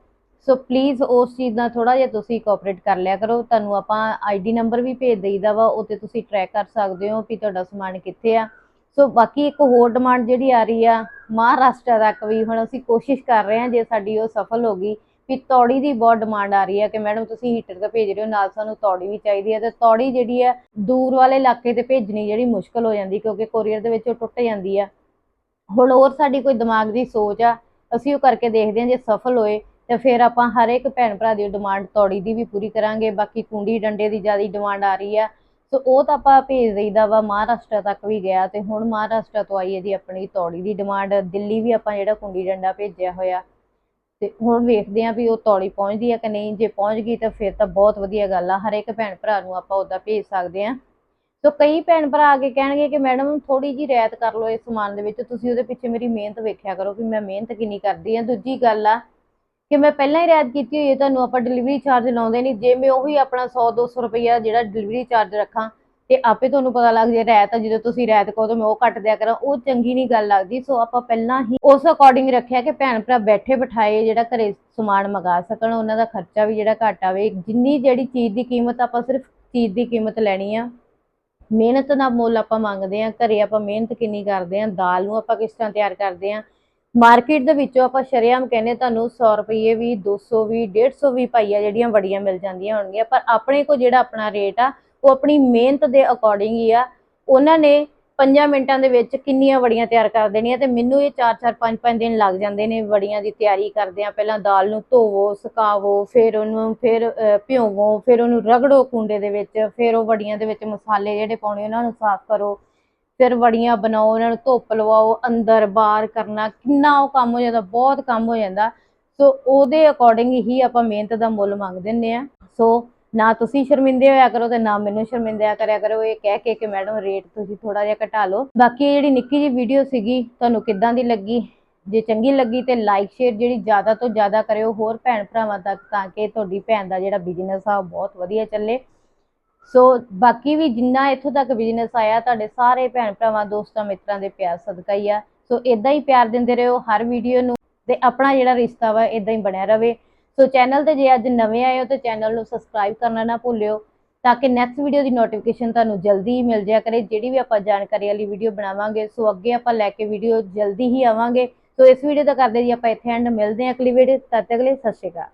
ਸੋ ਪਲੀਜ਼ ਉਸ ਚੀਜ਼ ਨਾਲ ਥੋੜਾ ਜਿਹਾ ਤੁਸੀਂ ਕੋਆਪਰੇਟ ਕਰ ਲਿਆ ਕਰੋ। ਤੁਹਾਨੂੰ ਆਪਾਂ ਆਈਡੀ ਨੰਬਰ ਵੀ ਭੇਜ ਦਈਦਾ ਵਾ ਉਹ ਉੱਤੇ ਤੁਸੀਂ ਟਰੈਕ ਕਰ ਸਕਦੇ ਹੋ ਵੀ ਤੁਹਾਡਾ ਸਮਾਨ ਕਿੱਥੇ ਆ। ਸੋ ਬਾਕੀ ਇੱਕ ਹੋਰ ਡਿਮਾਂਡ ਜਿਹੜੀ ਆ ਰਹੀ ਆ, ਮਹਾਰਾਸ਼ਟਰ ਤੱਕ ਵੀ ਹੁਣ ਅਸੀਂ ਕੋਸ਼ਿਸ਼ ਕਰ ਰਹੇ ਹਾਂ, ਜੇ ਸਾਡੀ ਉਹ ਸਫਲ ਹੋ ਗਈ ਵੀ ਤੌੜੀ ਦੀ ਬਹੁਤ ਡਿਮਾਂਡ ਆ ਰਹੀ ਹੈ ਕਿ ਮੈਡਮ ਤੁਸੀਂ ਹੀਟਰ ਤਾਂ ਭੇਜ ਰਹੇ ਹੋ, ਨਾਲ ਸਾਨੂੰ ਤੌੜੀ ਵੀ ਚਾਹੀਦੀ ਹੈ ਤੇ ਤੌੜੀ ਜਿਹੜੀ ਹੈ ਦੂਰ ਵਾਲੇ ਇਲਾਕੇ ਤੇ ਭੇਜਣੀ ਜਿਹੜੀ ਮੁਸ਼ਕਲ ਹੋ ਜਾਂਦੀ ਕਿਉਂਕਿ ਕੋਰੀਅਰ ਦੇ ਵਿੱਚ ਉਹ ਟੁੱਟ ਜਾਂਦੀ ਆ ਹੁਣ ਹੋਰ ਸਾਡੀ ਕੋਈ ਦਿਮਾਗ ਦੀ ਸੋਚ ਆ, ਅਸੀਂ ਉਹ ਕਰਕੇ ਦੇਖਦੇ ਹਾਂ ਜੇ ਸਫਲ ਹੋਏ ਤੇ ਫਿਰ ਆਪਾਂ ਹਰ ਇੱਕ ਭੈਣ ਭਰਾ ਦੀ ਡਿਮਾਂਡ ਤੌੜੀ ਦੀ ਵੀ ਪੂਰੀ ਕਰਾਂਗੇ, ਬਾਕੀ ਕੁੰਡੀ ਡੰਡੇ ਦੀ ਜ਼ਿਆਦਾ ਡਿਮਾਂਡ ਆ ਰਹੀ ਆ ਸੋ ਉਹ ਤਾਂ ਆਪਾਂ ਭੇਜ ਦਈਦਾ ਵਾ, ਮਹਾਰਾਸ਼ਟਰ ਤੱਕ ਵੀ ਗਿਆ ਤੇ ਹੁਣ ਮਹਾਰਾਸ਼ਟਰ ਤੋਂ ਆਈ ਹੈ ਜੀ ਆਪਣੀ ਤੌੜੀ ਦੀ ਡਿਮਾਂਡ ਦਿੱਲੀ ਵੀ ਆਪਾਂ ਜਿਹੜਾ ਕੁੰਡੀ ਡੰਡਾ ਭੇਜਿਆ ਹੋਇਆ। ਤੇ ਹੁਣ ਵੇਖਦੇ ਆਂ ਵੀ ਉਹ ਤੌਲੀ ਪਹੁੰਚਦੀ ਆ ਕਿ ਨਹੀਂ। ਜੇ ਪਹੁੰਚ ਗਈ ਤਾਂ ਫਿਰ ਤਾਂ ਬਹੁਤ ਵਧੀਆ ਗੱਲ ਆ। ਹਰ ਇੱਕ ਭੈਣ ਭਰਾ ਨੂੰ ਆਪਾਂ ਉਹਦਾ ਭੇਜ ਸਕਦੇ ਆਂ ਸੋ ਕਈ ਭੈਣ ਭਰਾ ਆ ਕੇ ਕਹਿਣਗੇ ਕਿ ਮੈਡਮ ਥੋੜੀ ਜੀ ਰਿਆਇਤ ਕਰ ਲਓ ਇਸ ਸਮਾਨ ਦੇ ਵਿੱਚ। ਤੁਸੀਂ ਉਹਦੇ ਪਿੱਛੇ ਮੇਰੀ ਮਿਹਨਤ ਵੇਖਿਆ ਕਰੋ ਕਿ ਮੈਂ ਮਿਹਨਤ ਕਿੰਨੀ ਕਰਦੀ ਆ ਦੂਜੀ ਗੱਲ ਆ ਕਿ ਮੈਂ ਪਹਿਲਾਂ ਹੀ ਰਿਆਇਤ ਕੀਤੀ ਹੋਈ ਹੈ, ਤੁਹਾਨੂੰ ਆਪਾਂ ਡਿਲੀਵਰੀ ਚਾਰਜ ਲਾਉਂਦੇ ਨਹੀਂ। ਜੇ ਮੈਂ ਉਹੀ ਆਪਣਾ 100 200 ਰੁਪਈਆ ਜਿਹੜਾ ਡਿਲੀਵਰੀ ਚਾਰਜ ਰੱਖਾਂ ਤੇ ਆਪੇ ਤੁਹਾਨੂੰ ਪਤਾ ਲੱਗ ਜੇ ਰਿਆਇਤ ਆ, ਜਦੋਂ ਤੁਸੀਂ ਰਿਆਇਤ ਕਹੋ ਤਾਂ ਮੈਂ ਉਹ ਕੱਟ ਦਿਆ ਕਰਾਂ, ਉਹ ਚੰਗੀ ਨਹੀਂ ਗੱਲ ਲੱਗਦੀ। ਸੋ ਆਪਾਂ ਪਹਿਲਾਂ ਹੀ ਉਸ ਅਕੋਰਡਿੰਗ ਰੱਖਿਆ ਕਿ ਭੈਣ ਭਰਾ ਬੈਠੇ ਬਿਠਾਏ ਜਿਹੜਾ ਘਰੇ ਸਮਾਨ ਮੰਗਾ ਸਕਣ, ਉਹਨਾਂ ਦਾ ਖਰਚਾ ਵੀ ਜਿਹੜਾ ਘੱਟ ਆਵੇ। ਜਿੰਨੀ ਜਿਹੜੀ ਚੀਜ਼ ਦੀ ਕੀਮਤ ਆਪਾਂ ਸਿਰਫ ਚੀਜ਼ ਦੀ ਕੀਮਤ ਲੈਣੀ ਆ। ਮਿਹਨਤ ਦਾ ਮੁੱਲ ਆਪਾਂ ਮੰਗਦੇ ਆ, ਘਰੇ ਆਪਾਂ ਮਿਹਨਤ ਕਿੰਨੀ ਕਰਦੇ ਆ, ਦਾਲ ਨੂੰ ਆਪਾਂ ਕਿਸ ਤਰ੍ਹਾਂ ਤਿਆਰ ਕਰਦੇ ਆ। ਮਾਰਕੀਟ ਦੇ ਵਿੱਚੋਂ ਆਪਾਂ ਸ਼ਰੇਆਮ ਕਹਿੰਦੇ ਤੁਹਾਨੂੰ 100 ਰੁਪਏ ਵੀ 200 ਵੀ 150 ਵੀ ਪਾਈਆ ਜਿਹੜੀਆਂ ਵੜੀਆਂ ਮਿਲ ਜਾਂਦੀਆਂ ਹੋਣਗੀਆਂ, ਪਰ ਆਪਣੇ ਕੋ ਜਿਹੜਾ ਆਪਣਾ ਰੇਟ ਆ ਉਹ ਆਪਣੀ ਮਿਹਨਤ ਦੇ ਅਕੋਰਡਿੰਗ ਹੀ ਆ। ਉਹਨਾਂ ਨੇ 5 ਮਿੰਟਾਂ ਦੇ ਵਿੱਚ ਕਿੰਨੀਆਂ ਵੜੀਆਂ ਤਿਆਰ ਕਰ ਦੇਣੀਆਂ ਤੇ ਮੈਨੂੰ ਇਹ 4-4 5-5 ਦਿਨ ਲੱਗ ਜਾਂਦੇ ਨੇ ਵੜੀਆਂ ਦੀ ਤਿਆਰੀ ਕਰਦੇ ਆ। ਪਹਿਲਾਂ ਦਾਲ ਨੂੰ ਧੋਵੋ ਸੁਕਾਵੋ ਫਿਰ ਉਹਨੂੰ ਫਿਰ ਅਹ, ਭਿਓਵੋ ਫਿਰ ਉਹਨੂੰ ਰਗੜੋ ਕੁੰਡੇ ਦੇ ਵਿੱਚ ਫਿਰ ਉਹ ਵੜੀਆਂ ਦੇ ਵਿੱਚ ਮਸਾਲੇ ਜਿਹੜੇ ਪਾਉਣੇ ਉਹਨਾਂ ਨੂੰ ਸਾਫ਼ ਕਰੋ। ਫਿਰ ਵੜੀਆਂ ਬਣਾਓ ਉਹਨਾਂ ਨੂੰ ਧੁੱਪ ਲਵਾਓ ਅੰਦਰ ਬਾਹਰ ਕਰਨਾ ਕਿੰਨਾ ਉਹ ਕੰਮ ਹੋ ਜਾਂਦਾ ਬਹੁਤ ਕੰਮ ਹੋ ਜਾਂਦਾ। ਸੋ ਉਹਦੇ ਅਕੋਰਡਿੰਗ ਹੀ ਆਪਾਂ ਮਿਹਨਤ ਦਾ ਮੁੱਲ ਮੰਗ ਦਿੰਦੇ ਆ। ਸੋ ਨਾ ਤੁਸੀਂ ਸ਼ਰਮਿੰਦੇ ਹੋਇਆ ਕਰੋ ਤੇ ਨਾ ਮੈਨੂੰ ਸ਼ਰਮਿੰਦਿਆ ਕਰਿਆ ਕਰੋ। ਇਹ ਕਹਿ ਕੇ ਕਿ ਮੈਡਮ ਰੇਟ ਤੁਸੀਂ ਥੋੜਾ ਜਿਹਾ ਘਟਾ ਲਓ। ਬਾਕੀ ਇਹ ਜਿਹੜੀ ਨਿੱਕੀ ਜਿਹੀ ਵੀਡੀਓ ਸੀਗੀ, ਤੁਹਾਨੂੰ ਕਿੱਦਾਂ ਦੀ ਲੱਗੀ? ਜੇ ਚੰਗੀ ਲੱਗੀ ਤੇ ਲਾਈਕ ਸ਼ੇਅਰ ਜਿਹੜੀ ਜ਼ਿਆਦਾ ਤੋਂ ਜ਼ਿਆਦਾ ਕਰਿਓ ਹੋਰ ਭੈਣ ਭਰਾਵਾਂ ਤੱਕ ਤਾਂ ਕਿ ਤੁਹਾਡੀ ਭੈਣ ਦਾ ਜਿਹੜਾ ਬਿਜ਼ਨਸ ਆ ਉਹ ਬਹੁਤ ਵਧੀਆ ਚੱਲੇ। ਸੋ ਬਾਕੀ ਵੀ ਜਿੰਨਾ ਇੱਥੋਂ ਤੱਕ ਬਿਜ਼ਨਸ ਆਇਆ, ਤੁਹਾਡੇ ਸਾਰੇ ਭੈਣ ਭਰਾਵਾਂ, ਦੋਸਤਾਂ, ਮਿੱਤਰਾਂ ਦੇ ਪਿਆਰ ਸਦਕਾ ਹੀ ਆ। ਸੋ ਇਦਾਂ ਹੀ ਪਿਆਰ ਦਿੰਦੇ ਰਹੋ ਹਰ ਵੀਡੀਓ ਨੂੰ ਤੇ ਆਪਣਾ ਜਿਹੜਾ ਰਿਸ਼ਤਾ ਵਾ ਇਦਾਂ ਹੀ ਬਣਿਆ ਰਵੇ। ਸੋ ਚੈਨਲ ਤੇ ਜੇ ਅੱਜ ਨਵੇਂ ਆਏ ਹੋ ਤਾਂ ਚੈਨਲ ਨੂੰ ਸਬਸਕ੍ਰਾਈਬ ਕਰਨਾ ਨਾ ਭੁੱਲਿਓ, ਤਾਂ ਕਿ ਨੈਕਸਟ ਵੀਡੀਓ ਦੀ ਨੋਟੀਫਿਕੇਸ਼ਨ ਤੁਹਾਨੂੰ ਜਲਦੀ ਹੀ ਮਿਲ ਜਾਇਆ ਕਰੇ, ਜਿਹੜੀ ਵੀ ਆਪਾਂ ਜਾਣਕਾਰੀ ਵਾਲੀ ਵੀਡੀਓ ਬਣਾਵਾਂਗੇ, ਸੋ ਅੱਗੇ ਆਪਾਂ ਲੈ ਕੇ ਵੀਡੀਓ ਜਲਦੀ ਹੀ ਆਵਾਂਗੇ। ਸੋ ਇਸ ਵੀਡੀਓ ਦਾ ਕਰਦੇ ਜੀ ਆਪਾਂ ਇੱਥੇ ਐਂਡ ਮਿਲਦੇ ਹਾਂ ਅਗਲੀ ਵੀਡੀਓ ਤਦ ਤੱਕ ਲਈ ਸਤਿ ਸ਼੍ਰੀ ਅਕਾਲ।